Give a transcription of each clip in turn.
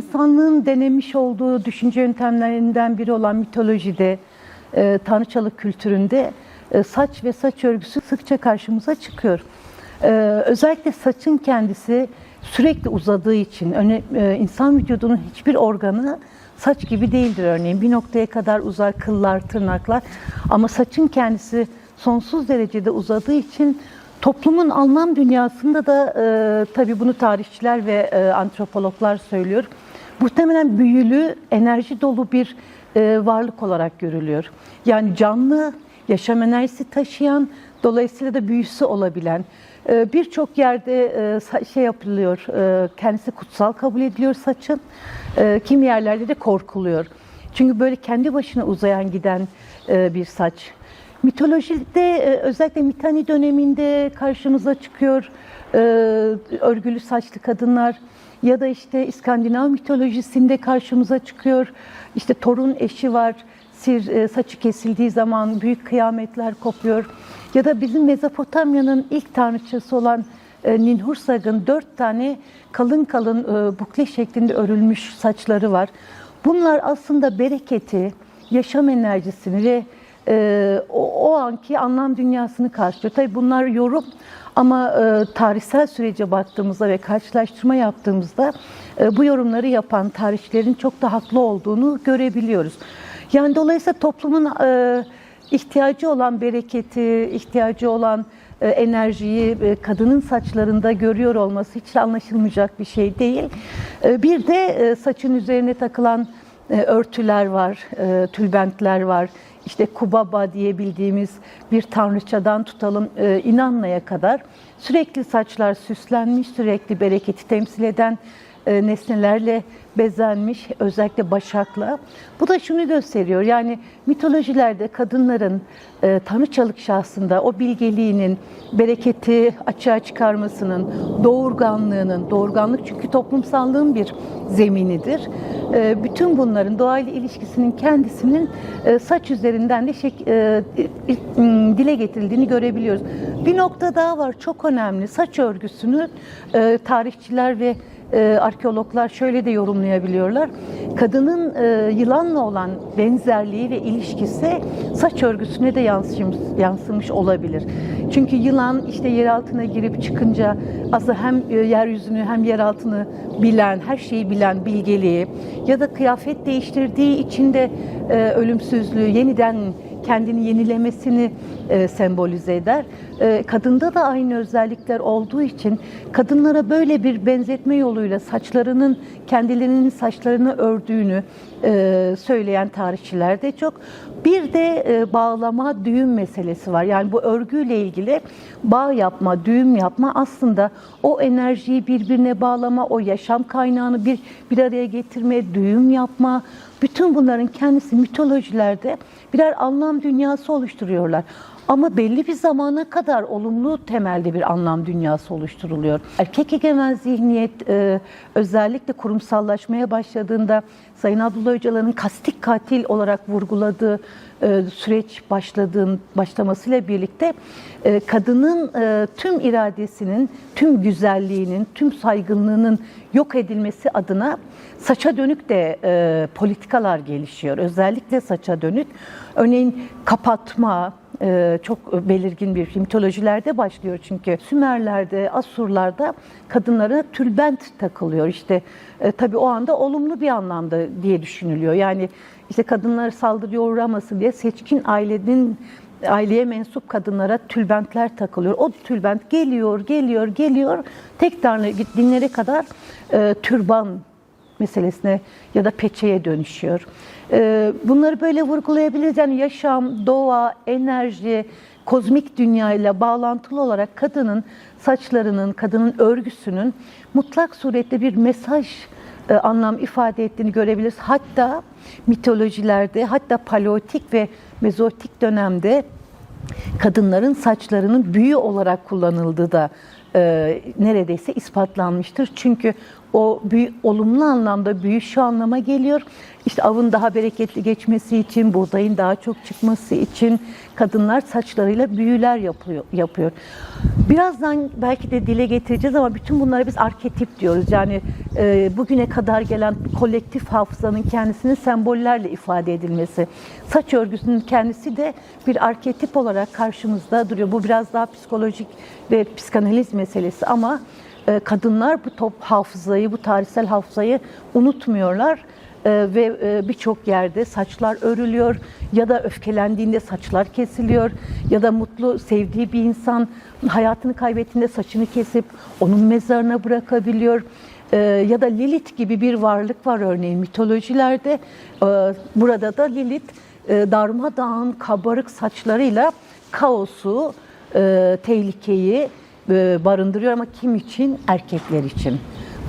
insanlığın denemiş olduğu düşünce yöntemlerinden biri olan mitolojide, e, tanrıçalık kültüründe e, saç ve saç örgüsü sıkça karşımıza çıkıyor. E, özellikle saçın kendisi sürekli uzadığı için öne, e, insan vücudunun hiçbir organı saç gibi değildir örneğin. Bir noktaya kadar uzar kıllar, tırnaklar ama saçın kendisi sonsuz derecede uzadığı için toplumun anlam dünyasında da e, tabii bunu tarihçiler ve e, antropologlar söylüyor. Muhtemelen büyülü, enerji dolu bir e, varlık olarak görülüyor. Yani canlı, yaşam enerjisi taşıyan, dolayısıyla da büyüsü olabilen, e, birçok yerde e, şey yapılıyor, e, kendisi kutsal kabul ediliyor saçın. Kimi yerlerde de korkuluyor. Çünkü böyle kendi başına uzayan giden bir saç. Mitolojide özellikle Mitani döneminde karşımıza çıkıyor örgülü saçlı kadınlar ya da işte İskandinav mitolojisinde karşımıza çıkıyor. İşte Thor'un eşi var. Sir e, saçı kesildiği zaman büyük kıyametler kopuyor. Ya da bizim Mezopotamya'nın ilk tanrıçası olan e, Ninhursag'ın dört tane kalın kalın e, bukle şeklinde örülmüş saçları var. Bunlar aslında bereketi, yaşam enerjisini ve e, o, o anki anlam dünyasını karşılıyor. Tabii bunlar yorum ama e, tarihsel sürece baktığımızda ve karşılaştırma yaptığımızda e, bu yorumları yapan tarihçilerin çok da haklı olduğunu görebiliyoruz. Yani dolayısıyla toplumun e, ihtiyacı olan bereketi, ihtiyacı olan e, enerjiyi e, kadının saçlarında görüyor olması hiç anlaşılmayacak bir şey değil. E, Bir de saçın üzerine takılan örtüler var, tülbentler var. İşte Kubaba diye bildiğimiz bir tanrıçadan tutalım e, İnanna'ya kadar sürekli saçlar süslenmiş, sürekli bereketi temsil eden e, nesnelerle bezenmiş, özellikle başakla. Bu da şunu gösteriyor, yani mitolojilerde kadınların e, tanrıçalık şahsında o bilgeliğinin, bereketi açığa çıkarmasının, doğurganlığının, doğurganlık çünkü toplumsallığın bir zeminidir. E, bütün bunların doğayla ilişkisinin kendisinin e, saç üzerinden de şek- e, dile getirildiğini görebiliyoruz. Bir nokta daha var, çok önemli. Saç örgüsünü e, tarihçiler ve e, arkeologlar şöyle de yorumlayabiliyorlar. Kadının e, yılanla olan benzerliği ve ilişkisi saç örgüsüne de yansımış, yansımış olabilir. Çünkü yılan işte yer altına girip çıkınca aslında hem e, yeryüzünü hem yer altını bilen, her şeyi bilen bilgeliği ya da kıyafet değiştirdiği için de e, ölümsüzlüğü yeniden kendini yenilemesini e, sembolize eder. E, kadında da aynı özellikler olduğu için kadınlara böyle bir benzetme yoluyla saçlarının kendilerinin saçlarını ördüğünü e, söyleyen tarihçiler de çok. Bir de e, bağlama, düğüm meselesi var. Yani bu örgüyle ilgili bağ yapma, düğüm yapma aslında o enerjiyi birbirine bağlama, o yaşam kaynağını bir bir araya getirme, düğüm yapma, bütün bunların kendisi mitolojilerde birer anlam dünyası oluşturuyorlar. Ama belli bir zamana kadar olumlu temelde bir anlam dünyası oluşturuluyor. Erkek egemen zihniyet e, özellikle kurumsallaşmaya başladığında Sayın Abdullah Öcalan'ın kastik katil olarak vurguladığı süreç başladığın başlamasıyla birlikte e, kadının e, tüm iradesinin, tüm güzelliğinin, tüm saygınlığının yok edilmesi adına saça dönük de e, politikalar gelişiyor. Özellikle saça dönük. Örneğin kapatma, e, çok belirgin bir mitolojilerde başlıyor çünkü Sümerlerde, Asurlarda kadınlara tülbent takılıyor. İşte e, tabii o anda olumlu bir anlamda diye düşünülüyor. Yani işte kadınlar saldırıya uğramasın diye seçkin ailenin aileye mensup kadınlara tülbentler takılıyor. O tülbent geliyor, geliyor, geliyor. Tek tanrı dinlere kadar e, türban meselesine ya da peçeye dönüşüyor. Ee, Bunları böyle vurgulayabiliriz. Yani yaşam, doğa, enerji, kozmik dünyayla bağlantılı olarak kadının saçlarının, kadının örgüsünün mutlak surette bir mesaj e, anlam ifade ettiğini görebiliriz. Hatta mitolojilerde, hatta paleolitik ve mezotik dönemde kadınların saçlarının büyü olarak kullanıldığı da e, neredeyse ispatlanmıştır. Çünkü o büyü, olumlu anlamda büyü şu anlama geliyor. İşte avın daha bereketli geçmesi için, buğdayın daha çok çıkması için kadınlar saçlarıyla büyüler yapıyor. yapıyor. Birazdan belki de dile getireceğiz ama bütün bunlara biz arketip diyoruz. Yani e, bugüne kadar gelen kolektif hafızanın kendisinin sembollerle ifade edilmesi. Saç örgüsünün kendisi de bir arketip olarak karşımızda duruyor. Bu biraz daha psikolojik ve psikanaliz meselesi ama e, kadınlar bu top hafızayı, bu tarihsel hafızayı unutmuyorlar. E, ve e, birçok yerde saçlar örülüyor ya da öfkelendiğinde saçlar kesiliyor ya da mutlu sevdiği bir insan hayatını kaybettiğinde saçını kesip onun mezarına bırakabiliyor. E, ya da Lilith gibi bir varlık var örneğin mitolojilerde. E, burada da Lilith e, darmadağın kabarık saçlarıyla kaosu, tehlikeyi barındırıyor ama kim için? Erkekler için.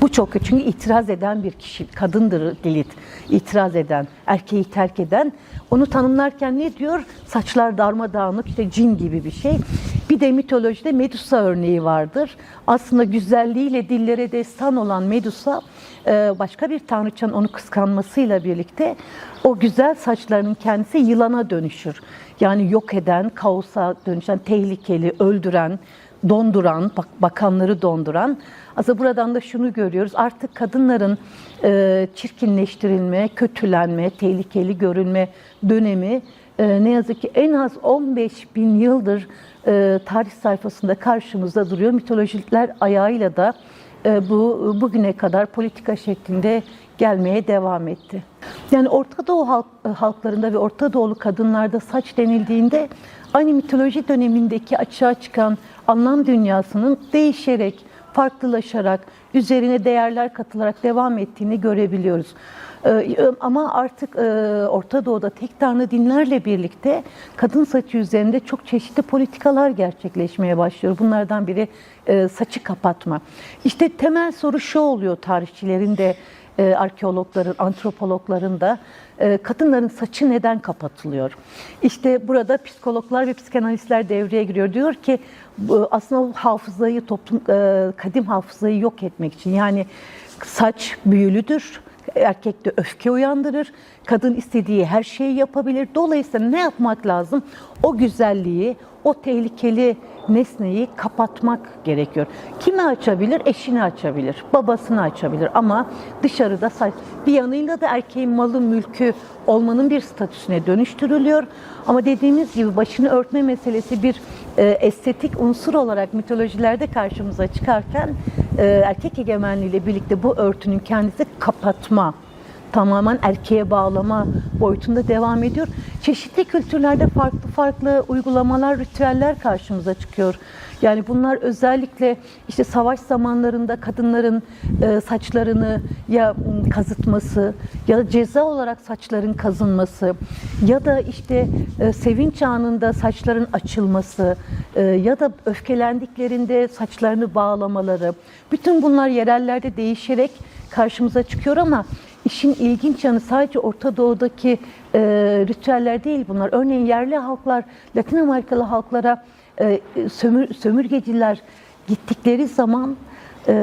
Bu çok kötü çünkü itiraz eden bir kişi, kadındır Lilith. İtiraz eden, erkeği terk eden. Onu tanımlarken ne diyor? Saçlar darmadağınık, işte cin gibi bir şey. Bir de mitolojide Medusa örneği vardır. Aslında güzelliğiyle dillere destan olan Medusa, e, başka bir tanrıçanın onu kıskanmasıyla birlikte o güzel saçlarının kendisi yılana dönüşür. Yani yok eden, kaosa dönüşen, tehlikeli, öldüren, donduran, bak, bakanları donduran. Aslında buradan da şunu görüyoruz. Artık kadınların e, çirkinleştirilme, kötülenme, tehlikeli görülme dönemi e, ne yazık ki en az 15 bin yıldır e, tarih sayfasında karşımızda duruyor. Mitolojiler ayağıyla da e, bu bugüne kadar politika şeklinde gelmeye devam etti. Yani Orta Doğu halk, halklarında ve Orta Doğulu kadınlarda saç denildiğinde aynı mitoloji dönemindeki açığa çıkan anlam dünyasının değişerek, farklılaşarak, üzerine değerler katılarak devam ettiğini görebiliyoruz. Ee, ama artık e, Orta Doğu'da tek tanrı dinlerle birlikte kadın saçı üzerinde çok çeşitli politikalar gerçekleşmeye başlıyor. Bunlardan biri e, saçı kapatma. İşte temel soru şu oluyor tarihçilerin de e, arkeologların, antropologların da e, kadınların saçı neden kapatılıyor? İşte burada psikologlar ve psikanalistler devreye giriyor. Diyor ki aslında hafızayı, toplum e, kadim hafızayı yok etmek için. Yani saç büyülüdür. Erkekte öfke uyandırır. Kadın istediği her şeyi yapabilir. Dolayısıyla ne yapmak lazım? O güzelliği, o tehlikeli nesneyi kapatmak gerekiyor. Kimi açabilir? Eşini açabilir, babasını açabilir ama dışarıda bir yanıyla da erkeğin malı mülkü olmanın bir statüsüne dönüştürülüyor. Ama dediğimiz gibi başını örtme meselesi bir e, estetik unsur olarak mitolojilerde karşımıza çıkarken e, erkek egemenliğiyle birlikte bu örtünün kendisi kapatma tamamen erkeğe bağlama boyutunda devam ediyor. Çeşitli kültürlerde farklı farklı uygulamalar, ritüeller karşımıza çıkıyor. Yani bunlar özellikle işte savaş zamanlarında kadınların e, saçlarını ya kazıtması ya da ceza olarak saçların kazınması ya da işte e, sevinç anında saçların açılması e, ya da öfkelendiklerinde saçlarını bağlamaları bütün bunlar yerellerde değişerek karşımıza çıkıyor ama İşin ilginç yanı sadece Orta Doğu'daki e, ritüeller değil bunlar. Örneğin yerli halklar, Latin Amerikalı halklara e, sömür, sömürgeciler gittikleri zaman e,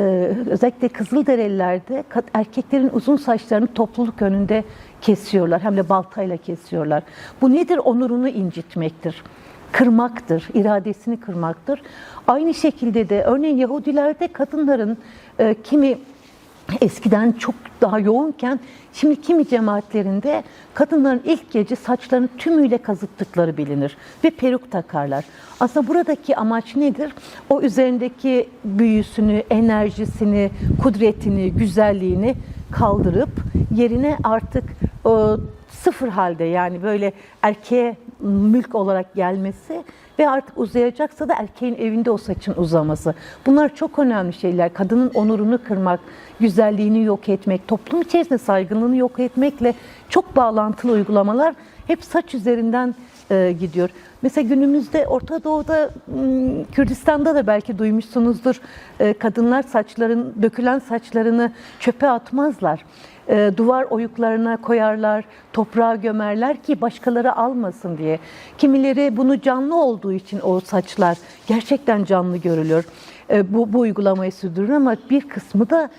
özellikle Kızılderililerde erkeklerin uzun saçlarını topluluk önünde kesiyorlar. Hem de baltayla kesiyorlar. Bu nedir? Onurunu incitmektir kırmaktır, iradesini kırmaktır. Aynı şekilde de örneğin Yahudilerde kadınların e, kimi eskiden çok daha yoğunken şimdi kimi cemaatlerinde kadınların ilk gece saçlarını tümüyle kazıttıkları bilinir ve peruk takarlar. Aslında buradaki amaç nedir? O üzerindeki büyüsünü, enerjisini, kudretini, güzelliğini kaldırıp yerine artık o sıfır halde yani böyle erkeğe mülk olarak gelmesi ve artık uzayacaksa da erkeğin evinde o saçın uzaması. Bunlar çok önemli şeyler. Kadının onurunu kırmak, güzelliğini yok etmek, toplum içerisinde saygınlığını yok etmekle çok bağlantılı uygulamalar hep saç üzerinden e, gidiyor. Mesela günümüzde Orta Doğu'da, Kürdistan'da da belki duymuşsunuzdur. E, kadınlar saçların, dökülen saçlarını çöpe atmazlar. E, duvar oyuklarına koyarlar, toprağa gömerler ki başkaları almasın diye. Kimileri bunu canlı olduğu için o saçlar gerçekten canlı görülüyor. E, bu, bu uygulamayı sürdürür ama bir kısmı da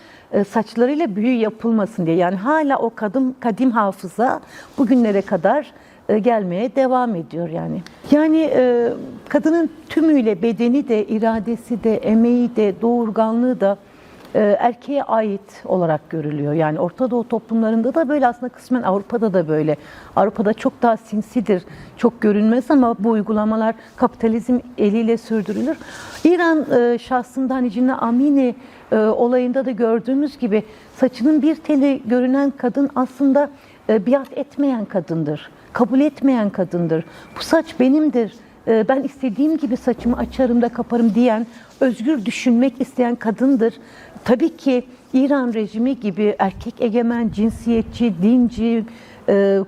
saçlarıyla büyü yapılmasın diye. Yani hala o kadim, kadim hafıza bugünlere kadar e, gelmeye devam ediyor yani. Yani e, kadının tümüyle bedeni de, iradesi de, emeği de, doğurganlığı da e, erkeğe ait olarak görülüyor. Yani Orta Doğu toplumlarında da böyle aslında kısmen Avrupa'da da böyle. Avrupa'da çok daha sinsidir, çok görünmez ama bu uygulamalar kapitalizm eliyle sürdürülür. İran e, şahsında hani Cina Amini e, olayında da gördüğümüz gibi saçının bir teli görünen kadın aslında e, biat etmeyen kadındır. Kabul etmeyen kadındır. Bu saç benimdir. E, Ben istediğim gibi saçımı açarım da kaparım diyen, özgür düşünmek isteyen kadındır. Tabii ki İran rejimi gibi erkek egemen, cinsiyetçi, dinci e,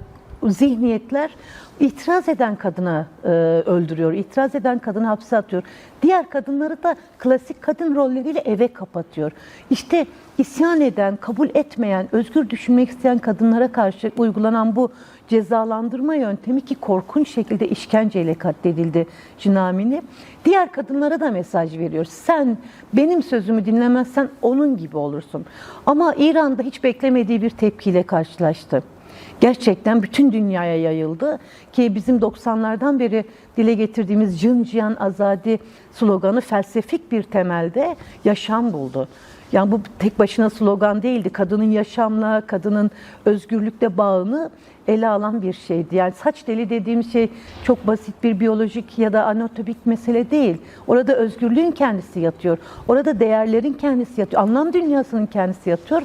zihniyetler itiraz eden kadına e, öldürüyor, itiraz eden kadını hapse atıyor. Diğer kadınları da klasik kadın rolleriyle eve kapatıyor. İşte isyan eden, kabul etmeyen, özgür düşünmek isteyen kadınlara karşı uygulanan bu cezalandırma yöntemi ki korkunç şekilde işkenceyle katledildi Cinamini. Diğer kadınlara da mesaj veriyor. Sen benim sözümü dinlemezsen onun gibi olursun. Ama İran'da hiç beklemediği bir tepkiyle karşılaştı gerçekten bütün dünyaya yayıldı ki bizim 90'lardan beri dile getirdiğimiz Cın Cihan Azadi sloganı felsefik bir temelde yaşam buldu. Yani bu tek başına slogan değildi. Kadının yaşamla, kadının özgürlükle bağını ele alan bir şeydi. Yani saç teli dediğimiz şey çok basit bir biyolojik ya da anatomik mesele değil. Orada özgürlüğün kendisi yatıyor. Orada değerlerin kendisi yatıyor. Anlam dünyasının kendisi yatıyor.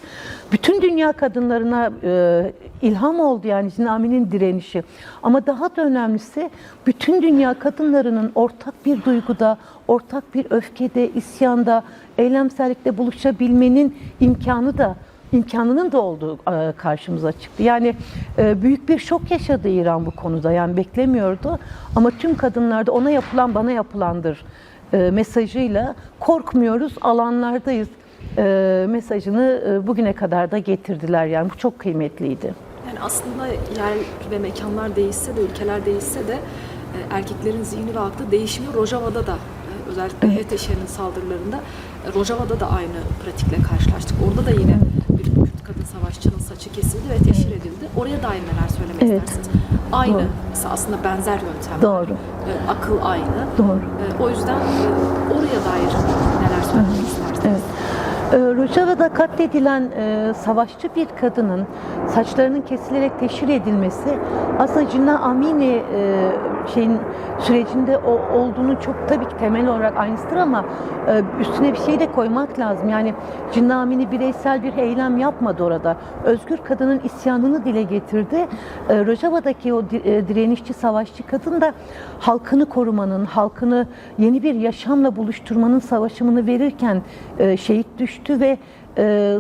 Bütün dünya kadınlarına e, ilham oldu yani Zinami'nin direnişi. Ama daha da önemlisi bütün dünya kadınlarının ortak bir duyguda, ortak bir öfkede, isyanda, eylemsellikte buluşabilmenin imkanı da imkanının da olduğu e, karşımıza çıktı. Yani e, büyük bir şok yaşadı İran bu konuda. Yani beklemiyordu. Ama tüm kadınlarda ona yapılan bana yapılandır e, mesajıyla korkmuyoruz, alanlardayız mesajını bugüne kadar da getirdiler. Yani bu çok kıymetliydi. Yani aslında yer ve mekanlar değişse de, ülkeler değişse de erkeklerin zihni ve aklı değişmiyor. Rojava'da da özellikle HTŞ'nin saldırılarında Rojava'da da aynı pratikle karşılaştık. Orada da yine kadın savaşçının saçı kesildi ve teşhir edildi. Oraya dair neler söylemek Evet. istersiniz? Aynı, Doğru. aslında benzer yöntem. Doğru. E, akıl aynı. Doğru. E, o yüzden e, oraya dair neler söylemek istersiniz? Evet. Ee, Rojava'da katledilen e, savaşçı bir kadının saçlarının kesilerek teşhir edilmesi aslında Cina Amini e, şeyin sürecinde o, olduğunu çok tabii ki temel olarak aynısıdır ama e, üstüne bir şey de koymak lazım. Yani Cina Amini bireysel bir eylem yapmadı orada. Özgür kadının isyanını dile getirdi. E, Rojava'daki o e, direnişçi savaşçı kadın da halkını korumanın, halkını yeni bir yaşamla buluşturmanın savaşımını verirken şehit düştü ve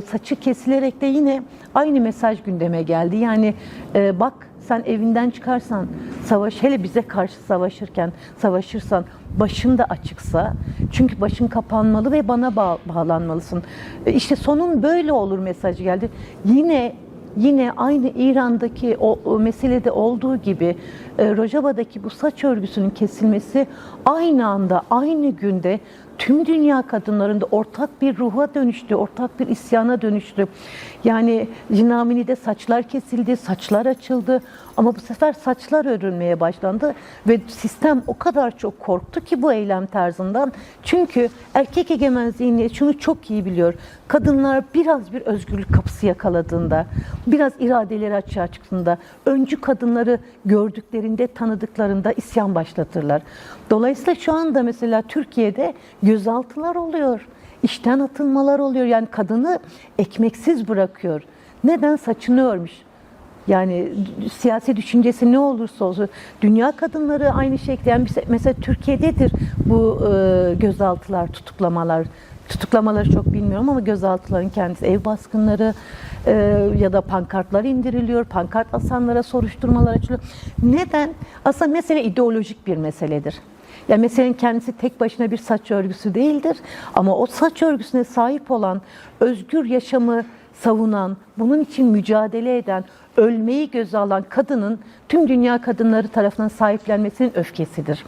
saçı kesilerek de yine aynı mesaj gündeme geldi. Yani bak sen evinden çıkarsan savaş hele bize karşı savaşırken savaşırsan başın da açıksa çünkü başın kapanmalı ve bana bağ- bağlanmalısın. E, işte sonun böyle olur mesajı geldi. Yine Yine aynı İran'daki o, o meselede olduğu gibi e, Rojava'daki bu saç örgüsünün kesilmesi aynı anda, aynı günde tüm dünya kadınlarında ortak bir ruha dönüştü, ortak bir isyana dönüştü. Yani Cinamini'de saçlar kesildi, saçlar açıldı ama bu sefer saçlar örülmeye başlandı ve sistem o kadar çok korktu ki bu eylem tarzından. Çünkü erkek egemen zihniyet şunu çok iyi biliyor. Kadınlar biraz bir özgürlük kapısı yakaladığında, biraz iradeleri açığa çıktığında, öncü kadınları gördüklerinde, tanıdıklarında isyan başlatırlar. Dolayısıyla şu anda mesela Türkiye'de gözaltılar oluyor, işten atılmalar oluyor. Yani kadını ekmeksiz bırakıyor. Neden? Saçını örmüş. Yani siyasi düşüncesi ne olursa olsun dünya kadınları aynı şekilde yani mesela Türkiye'dedir bu e, gözaltılar, tutuklamalar. Tutuklamaları çok bilmiyorum ama gözaltıların kendisi ev baskınları e, ya da pankartlar indiriliyor. Pankart asanlara soruşturmalar açılıyor. Neden? Aslında mesele ideolojik bir meseledir. Yani meselenin kendisi tek başına bir saç örgüsü değildir. Ama o saç örgüsüne sahip olan, özgür yaşamı savunan, bunun için mücadele eden, ölmeyi göze alan kadının tüm dünya kadınları tarafından sahiplenmesinin öfkesidir.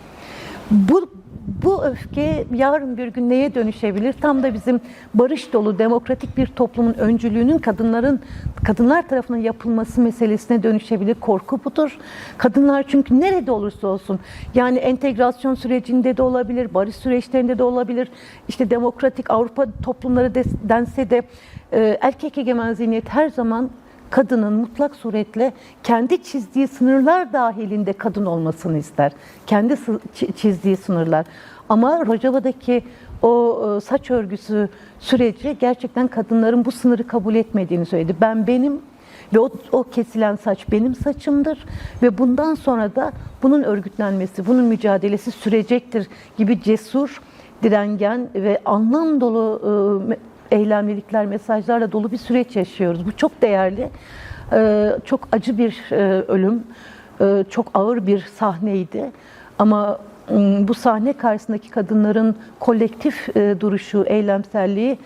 Bu bu öfke yarın bir gün neye dönüşebilir? Tam da bizim barış dolu, demokratik bir toplumun öncülüğünün kadınların kadınlar tarafından yapılması meselesine dönüşebilir. Korku budur. Kadınlar çünkü nerede olursa olsun yani entegrasyon sürecinde de olabilir, barış süreçlerinde de olabilir. İşte demokratik Avrupa toplumları de- dense de e, erkek egemen zihniyet her zaman kadının mutlak suretle kendi çizdiği sınırlar dahilinde kadın olmasını ister. Kendi çizdiği sınırlar. Ama Rojava'daki o e, saç örgüsü süreci gerçekten kadınların bu sınırı kabul etmediğini söyledi. Ben benim ve o, o kesilen saç benim saçımdır ve bundan sonra da bunun örgütlenmesi, bunun mücadelesi sürecektir gibi cesur, direngen ve anlam dolu e, eylemlilikler, mesajlarla dolu bir süreç yaşıyoruz. Bu çok değerli, e, çok acı bir e, ölüm, e, çok ağır bir sahneydi. Ama bu sahne karşısındaki kadınların kolektif duruşu, eylemselliği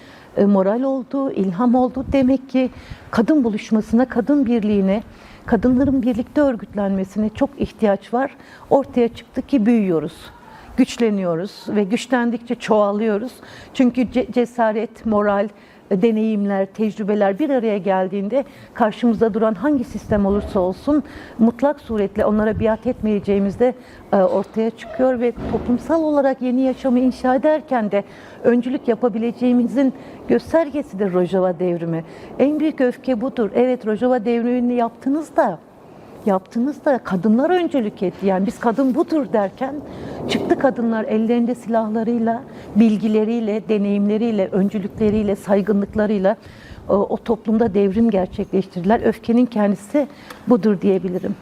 moral oldu, ilham oldu. Demek ki kadın buluşmasına, kadın birliğine, kadınların birlikte örgütlenmesine çok ihtiyaç var. Ortaya çıktı ki büyüyoruz güçleniyoruz ve güçlendikçe çoğalıyoruz. Çünkü ce- cesaret, moral, e, deneyimler, tecrübeler bir araya geldiğinde karşımızda duran hangi sistem olursa olsun mutlak suretle onlara biat etmeyeceğimiz de e, ortaya çıkıyor ve toplumsal olarak yeni yaşamı inşa ederken de öncülük yapabileceğimizin göstergesidir Rojava devrimi. En büyük öfke budur. Evet Rojava devrimini yaptınız da yaptığınızda kadınlar öncülük etti. Yani biz kadın budur derken çıktı kadınlar ellerinde silahlarıyla, bilgileriyle, deneyimleriyle, öncülükleriyle, saygınlıklarıyla o, o toplumda devrim gerçekleştirdiler. Öfkenin kendisi budur diyebilirim.